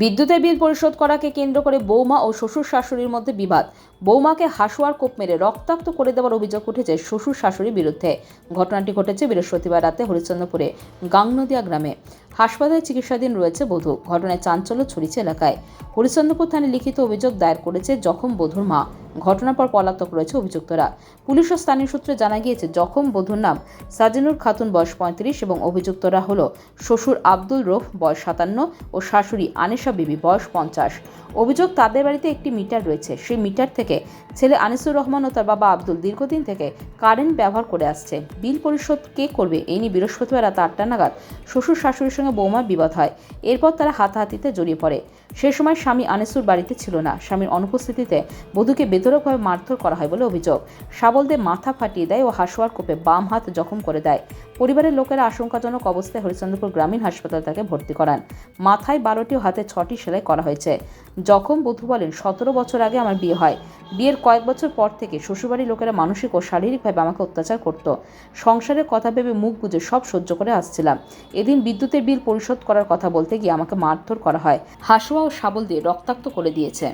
বিদ্যুতের বিল পরিশোধ করাকে কেন্দ্র করে বৌমা ও শ্বশুর শাশুড়ির মধ্যে বিবাদ। বৌমাকে হাসুয়ার কোপ মেরে রক্তাক্ত করে দেওয়ার অভিযোগ উঠেছে শ্বশুর শাশুড়ির বিরুদ্ধে। ঘটনাটি ঘটেছে বৃহস্পতিবার রাতে হরিশ্চন্দ্রপুরে, গাংনদিয়া গ্রামে। হাসপাতালে চিকিৎসাধীন রয়েছে বধূ। ঘটনায় চাঞ্চল্য ছড়িয়েছে এলাকায়। হরিশ্চন্দ্রপুর থানায় লিখিত অভিযোগ দায়ের করেছে জখম বধূর মা। ঘটনার পর পলাতক রয়েছে অভিযুক্তরা। পুলিশ ও স্থানীয় সূত্রে জানা গিয়েছে, জখম বধুর নাম সাজিনুর খাতুন, বয়স পঁয়ত্রিশ, এবং অভিযুক্তরা হল শ্বশুর আব্দুল রফ, বয়স সাতান্ন, ও শাশুড়ি আনিসা বিবি, বয়স পঞ্চাশ। অভিযোগ তাদের বাড়িতে একটি মিটার রয়েছে। সেই মিটার থেকে ছেলে আনিসুর রহমান ও তার বাবা আব্দুল দীর্ঘদিন থেকে কারেন্ট ব্যবহার করে আসছে। বিল পরিশোধ কে করবে? এই নিয়ে বৃহস্পতিবার রাত আটটা নাগাদ শ্বশুর শাশুড়ির বৌমার বিবাদ হয়। এরপর তারা হাতাহাতিতে জড়িয়ে পড়ে। সে সময় স্বামী আনিসুর বাড়িতে ছিল না। স্বামীর অনুপস্থিতিতে বধূকে বেধরকভাবে মারধর করা হয় বলে অভিযোগ। শাবলদের মাথা ফাটিয়ে দেয় ও হাসুয়ার কোপে বাম হাত জখম করে দেয়। পরিবারের লোকেরা আশঙ্কাজনক অবস্থায় হরিচন্দ্রপুর গ্রামীণ হাসপাতাল তাকে ভর্তি করান। মাথায় বারোটি ও হাতে ছটি সেলাই করা হয়েছে। জখম বধূ বলেন, সতেরো বছর আগে আমার বিয়ে হয়। বিয়ের কয়েক বছর পর থেকে শ্বশুরবাড়ির লোকেরা মানসিক ও শারীরিকভাবে আমাকে অত্যাচার করত। সংসারের কথা ভেবে মুখ বুজে সব সহ্য করে আসছিলাম। এদিন বিদ্যুতের বিল পরিশোধ করার কথা বলতে গিয়ে আমাকে মারধর করা হয়। হাসুয়া ও শাবল দিয়ে রক্তাক্ত করে দিয়েছে।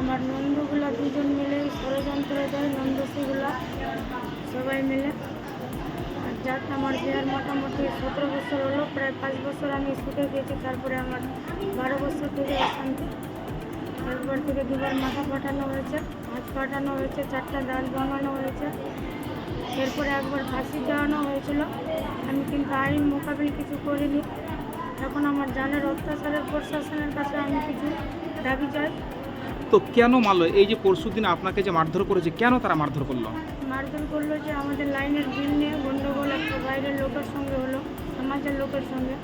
আমার নন্দগুলো দুজন মিলে ষড়যন্ত্র দেয় নন্দশ্রীগুলো সবাই মিলে। যাক আমার বিয়ের মোটামুটি সতেরো বছর হলো, প্রায় পাঁচ বছর আমি সুখে গেছি, তারপরে আমার বারো বছর থেকে অশান্তি। একবার থেকে দুবার মাথা পাঠানো হয়েছে। হাত পাঠানো হয়েছে চারটা ডাল ভাঙানো হয়েছে এরপরে একবার ফাঁসি দেওয়ানো হয়েছিল। আমি কিন্তু আইন মোকাবিল কিছু করিনি। এখন আমার জানের অত্যাচারের প্রশাসনের কাছে আমি কিছু দাবি চাই। তো কেন মারলো? এই যে পরশুদিন আপনাকে যে মারধর করেছে কেন তারা মারধর করল? মারধর করল যে আমাদের লাইনের বিল নিয়ে গণ্ডগোল একটা বাইরের লোকের সঙ্গে হলো সমাজের লোকের সঙ্গে।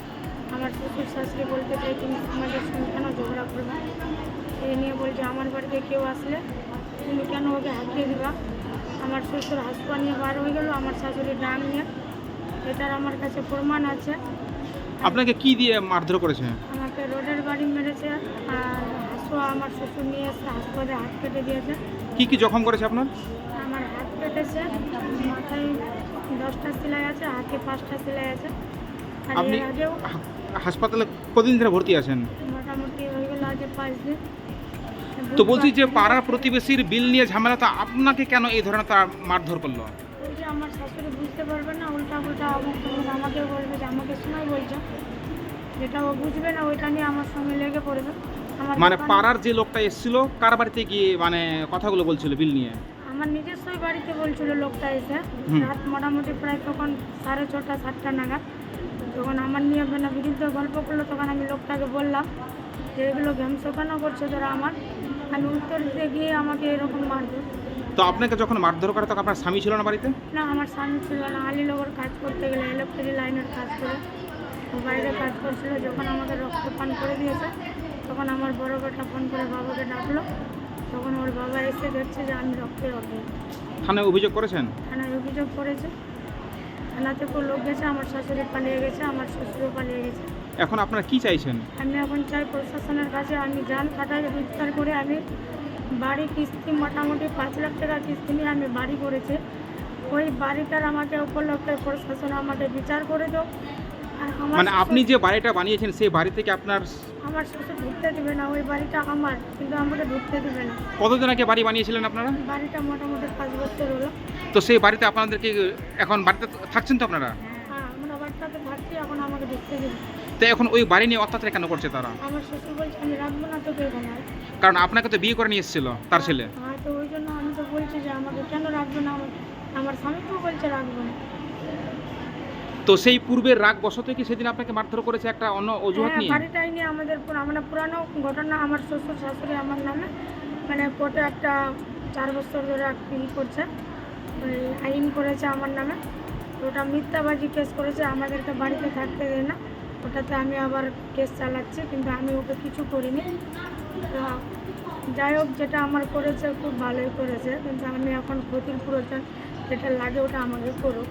আমার শ্বশুর শাশুড়ি বলতে চাই তুমি সমাজের সঙ্গে কেন ঝগড়া করবে? এই নিয়ে বলছে আমার বাড়িতে কেউ আসলে তুমি কেন ওকে হাঁকিয়ে দিবা? আমার শ্বশুর হাসপা নিয়ে বার হয়ে গেলো আমার শাশুড়ির ডাং নিয়ে। এটার আমার কাছে প্রমাণ আছে। আপনাকে কি দিয়ে মারধর করেছে? আমাকে রোডের বাড়ি মেরেছে আর হাসুয়া আমার শ্বশুর নিয়ে এসে হাসপাতালে হাত কেটে দিয়েছে। কি কি জখম করেছে আপনার? আমার হাত কেটেছে মাথায় দশটা সেলাই আছে হাতে পাঁচটা সেলাই আছে। আর আপনি এর আগেও হাসপাতালে কদিন ধরে ভর্তি আছেন? মোটামুটি হয়ে গেল আজ পাঁচ দিন। তো বলছি যে পাড়ার প্রতিবেশীর বিল নিয়ে ঝামেলা তো আপনাকে কেন এই ধরনের তারা মারধর করল? যে আমার শাশুড়ি বুঝতে পারবে না উল্টা উল্টা আমাকে বলবে যে আমাকে সময় বলছে। যেটা ও বুঝবে না ওইটা নিয়ে আমার সঙ্গে লেগে পড়বে। আমার মানে পাড়ার যে লোকটা এসেছিল কার বাড়িতে গিয়ে মানে কথাগুলো বলছিল বিল নিয়ে? আমার নিজস্বই বাড়িতে বলছিল লোকটা এসে। রাত মোটামুটি প্রায় তখন সাড়ে ছটা সাতটা নাগাদ। তখন আমার নিয়ে বিরুদ্ধে গল্প করল তখন আমি লোকটাকে বললাম যে এগুলো ভ্যামস কেন করছে তোরা আমার? আমি উত্তর দিতে গিয়ে আমাকে এরকম মারবে তো আপনাকে যখন মারধর করে তখন আপনার স্বামী ছিল না বাড়িতে? না আমার স্বামী ছিল না। আলিনগর কাজ করতে গেলে ইলেকট্রিক লাইনের কাজ করে। বাইরে কাজ করছিল যখন আমাকে রক্তপান করে দিয়েছে তখন আমার বড় বেটা ফোন করে বাবাকে ডাকলো। তখন ওর বাবা এসে দেখছে যে আমি রক্তে রক্তে থানায় অভিযোগ করেছেন? থানায় অভিযোগ করেছে। থানা থেকেও লোক গেছে আমার শাশুড়ি পালিয়ে গেছে আমার শ্বশুরও পালিয়ে গেছে। এখন আপনারা কি চাইছেন? আমি এখন চাই প্রশাসনের কাছে আমি যান খাটায় বিস্তার করে আমি বাড়ি কিস্তি মোটামুটি পাঁচ লাখ টাকা কিস্তি নিয়ে আমি বাড়ি করেছি। ওই বাড়িটার আমাকে উপলক্ষে প্রশাসন আমাকে বিচার করে দাও। মানে আপনি যে বাড়িটা বানিয়েছেন সেই বাড়ি থেকে আপনার আমার শ্বশুর ঢুকতে দিবে না ওই বাড়িটা আমার কিন্তু আমাকে ঢুকতে দিবে না। কতদিন আগে বাড়ি বানিয়েছিলেন আপনারা? বাড়িটা মোটামুটি পাঁচ বছর হলো। তো সেই বাড়িতে আপনাদেরকে এখন বাড়িতে থাকছেন তো আপনারা? হ্যাঁ আমরা বাড়িটাতে থাকছি এখন আমাকে ঢুকতে দিবে। তো এখন ওই বাড়ি নিয়ে অত্যাচার কেন করছে তারা? আমার শ্বশুর বলছে আমি রাখব না তোকে এখানে কারণ আপনাকে তো বিয়ে করে নিয়ে এসেছিল তার ছেলে। হ্যাঁ তো ওই জন্য আমি তো বলছি যে আমাকে কেন রাখব না? আমার আমার স্বামীকেও বলছে রাখব না। তো সেই পূর্বের রাগ বশত কি সেদিন আপনাকে মারধর করেছে একটা অন্য অজুহাত হ্যাঁ নিয়ে? বাড়িটাই নিয়ে আমাদের পুরা- মানে পুরানো ঘটনা আমার শ্বশুর শাশুড়ি আমার নামে মানে কোর্টে একটা চার বছর ধরে একটা ই করছে ওই আইন করেছে আমার নামে। তো ওটা মিথ্যাবাজি কেস করেছে আমাদেরকে বাড়িতে থাকতে দেয় না। ওটাতে আমি আবার কেস চালাচ্ছি কিন্তু আমি ওকে কিছু করিনি। তো যাই হোক যেটা আমার করেছে খুব ভালোই করেছে কিন্তু আমি এখন ক্ষতির পুরোটা যেটা লাগে ওটা আমাকে করুক।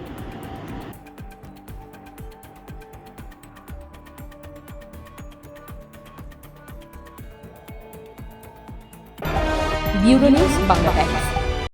Bureau news Bangla Times